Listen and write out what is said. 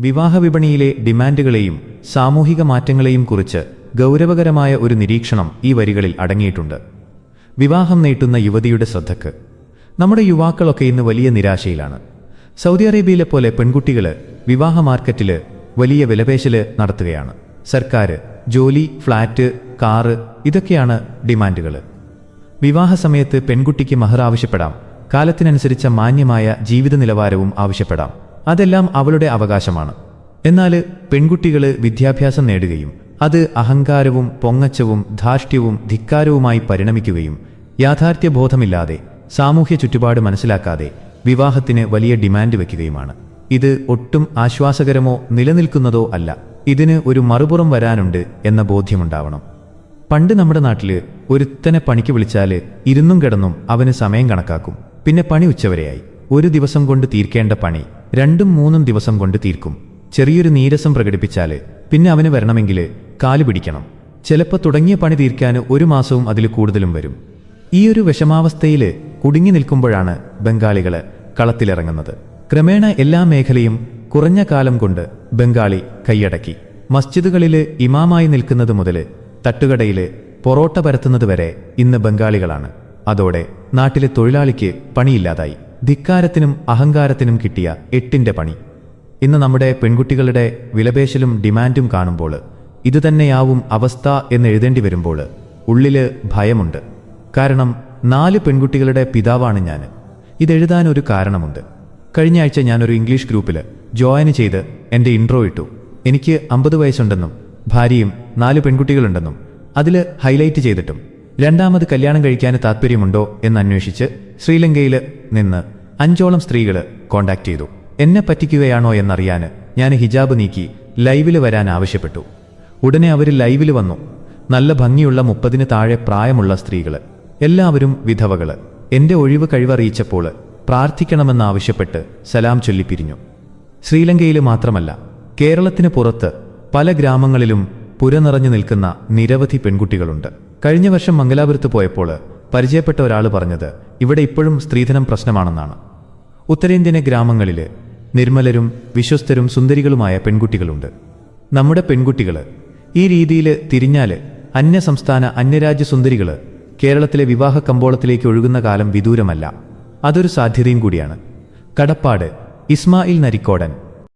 വിവാഹ വിപണിയിലെ ഡിമാൻഡുകളെയും സാമൂഹിക മാറ്റങ്ങളെയും കുറിച്ച് ഗൗരവകരമായ ഒരു നിരീക്ഷണം ഈ വരികളിൽ അടങ്ങിയിട്ടുണ്ട്. വിവാഹം നീട്ടുന്ന യുവതിയുടെ ശ്രദ്ധക്ക്. നമ്മുടെ യുവാക്കളൊക്കെ ഇന്ന് വലിയ നിരാശയിലാണ്. സൗദി അറേബ്യയിലെ പോലെ പെൺകുട്ടികൾ വിവാഹ മാർക്കറ്റിൽ വലിയ വിലപേശൽ നടത്തുകയാണ്. സർക്കാർ ജോലി ഫ്ളാറ്റ് കാറ് ഇതൊക്കെയാണ് ഡിമാൻഡുകൾ വിവാഹ സമയത്ത് പെൺകുട്ടിക്ക് മഹർ ആവശ്യപ്പെടാം. കാലത്തിനനുസരിച്ച മാന്യമായ ജീവിത നിലവാരവും ആവശ്യപ്പെടാം. അതെല്ലാം അവളുടെ അവകാശമാണ്. എന്നാൽ പെൺകുട്ടികൾ വിദ്യാഭ്യാസം നേടുകയും അത് അഹങ്കാരവും പൊങ്ങച്ചവും ധാർഷ്ട്യവും ധിക്കാരവുമായി പരിണമിക്കുകയും യാഥാർത്ഥ്യബോധമില്ലാതെ സാമൂഹ്യ ചുറ്റുപാട് മനസ്സിലാക്കാതെ വിവാഹത്തിന് വലിയ ഡിമാൻഡ് വയ്ക്കുകയുമാണ് ഇത് ഒട്ടും ആശ്വാസകരമോ നിലനിൽക്കുന്നതോ അല്ല. ഇതിന് ഒരു മറുപുറം വരാനുണ്ട് എന്ന ബോധ്യമുണ്ടാവണം. പണ്ട് നമ്മുടെ നാട്ടിൽ ഒരുത്തനെ പണിക്ക് വിളിച്ചാൽ ഇരുന്നും കിടന്നും അവന് സമയം കണക്കാക്കും. പിന്നെ പണി ഉച്ചവരെയായി. ഒരു ദിവസം കൊണ്ട് തീർക്കേണ്ട പണി രണ്ടും മൂന്നും ദിവസം കൊണ്ട് തീർക്കും. ചെറിയൊരു നീരസം പ്രകടിപ്പിച്ചാൽ പിന്നെ അവന് വരണമെങ്കിൽ കാൽ പിടിക്കണം. ചിലപ്പോൾ തുടങ്ങിയ പണി തീർക്കാൻ ഒരു മാസവും അതിൽ കൂടുതലും വരും. ഈ ഒരു വിഷമാവസ്ഥയിൽ കുടുങ്ങി നിൽക്കുമ്പോഴാണ് ബംഗാളികൾ കളത്തിലിറങ്ങുന്നത്. ക്രമേണ എല്ലാ മേഖലയും കുറഞ്ഞ കാലം കൊണ്ട് ബംഗാളി കൈയടക്കി. മസ്ജിദുകളിൽ ഇമാമായി നിൽക്കുന്നത് മുതൽ തട്ടുകടയിൽ പൊറോട്ട പരത്തുന്നത് വരെ ഇന്ന് ബംഗാളികളാണ്. അതോടെ നാട്ടിലെ തൊഴിലാളിക്ക് പണിയില്ലാതായി. ധിക്കാരത്തിനും അഹങ്കാരത്തിനും കിട്ടിയ എട്ടിന്റെ പണി. ഇന്ന് നമ്മുടെ പെൺകുട്ടികളുടെ വിലപേശലും ഡിമാൻഡും കാണുമ്പോൾ ഇതുതന്നെയാവും അവസ്ഥ എന്ന് എഴുതേണ്ടി വരുമ്പോൾ ഉള്ളിൽ ഭയമുണ്ട്. കാരണം നാല് പെൺകുട്ടികളുടെ പിതാവാണ് ഞാൻ. ഇതെഴുതാൻ ഒരു കാരണമുണ്ട്. കഴിഞ്ഞ ആഴ്ച ഞാനൊരു ഇംഗ്ലീഷ് ഗ്രൂപ്പിൽ ജോയിൻ ചെയ്ത് എന്റെ ഇൻട്രോ ഇട്ടു. എനിക്ക് അമ്പത് വയസ്സുണ്ടെന്നും ഭാര്യയും നാല് പെൺകുട്ടികളുണ്ടെന്നും അതിൽ ഹൈലൈറ്റ് ചെയ്തിട്ടും. രണ്ടാമത് കല്യാണം കഴിക്കാൻ എന്ന് അന്വേഷിച്ച് ശ്രീലങ്കയിൽ നിന്ന് അഞ്ചോളം സ്ത്രീകൾ കോണ്ടാക്ട് ചെയ്തു. എന്നെ പറ്റിക്കുകയാണോ എന്നറിയാൻ ഞാൻ ഹിജാബ് നീക്കി ലൈവിൽ വരാൻ ആവശ്യപ്പെട്ടു. ഉടനെ അവർ ലൈവിൽ വന്നു. നല്ല ഭംഗിയുള്ള മുപ്പതിന് താഴെ പ്രായമുള്ള സ്ത്രീകൾ എല്ലാവരും വിധവകൾ. എന്റെ ഒഴിവ് കഴിവറിയിച്ചപ്പോൾ പ്രാർത്ഥിക്കണമെന്നാവശ്യപ്പെട്ട് സലാം ചൊല്ലിപ്പിരിഞ്ഞു ശ്രീലങ്കയിൽ മാത്രമല്ല കേരളത്തിന് പുറത്ത് പല ഗ്രാമങ്ങളിലും പുരനിറഞ്ഞു നിൽക്കുന്ന നിരവധി പെൺകുട്ടികളുണ്ട്. കഴിഞ്ഞ വർഷം മംഗലാപുരത്ത് പോയപ്പോൾ പരിചയപ്പെട്ട ഒരാൾ പറഞ്ഞത് ഇവിടെ ഇപ്പോഴും സ്ത്രീധനം പ്രശ്നമാണെന്നാണ്. ഉത്തരേന്ത്യൻ ഗ്രാമങ്ങളിൽ നിർമ്മലരും വിശ്വസ്തരും സുന്ദരികളുമായ പെൺകുട്ടികളുണ്ട്. നമ്മുടെ പെൺകുട്ടികൾ ഈ രീതിയിൽ തിരിഞ്ഞാൽ അന്യസംസ്ഥാന അന്യരാജ്യ സുന്ദരികൾ കേരളത്തിലെ വിവാഹ കമ്പോളത്തിലേക്ക് ഒഴുകുന്ന കാലം വിദൂരമല്ല. അതൊരു സാധ്യതയും കൂടിയാണ്. കടപ്പാട് ഇസ്മായിൽ നരിക്കോടൻ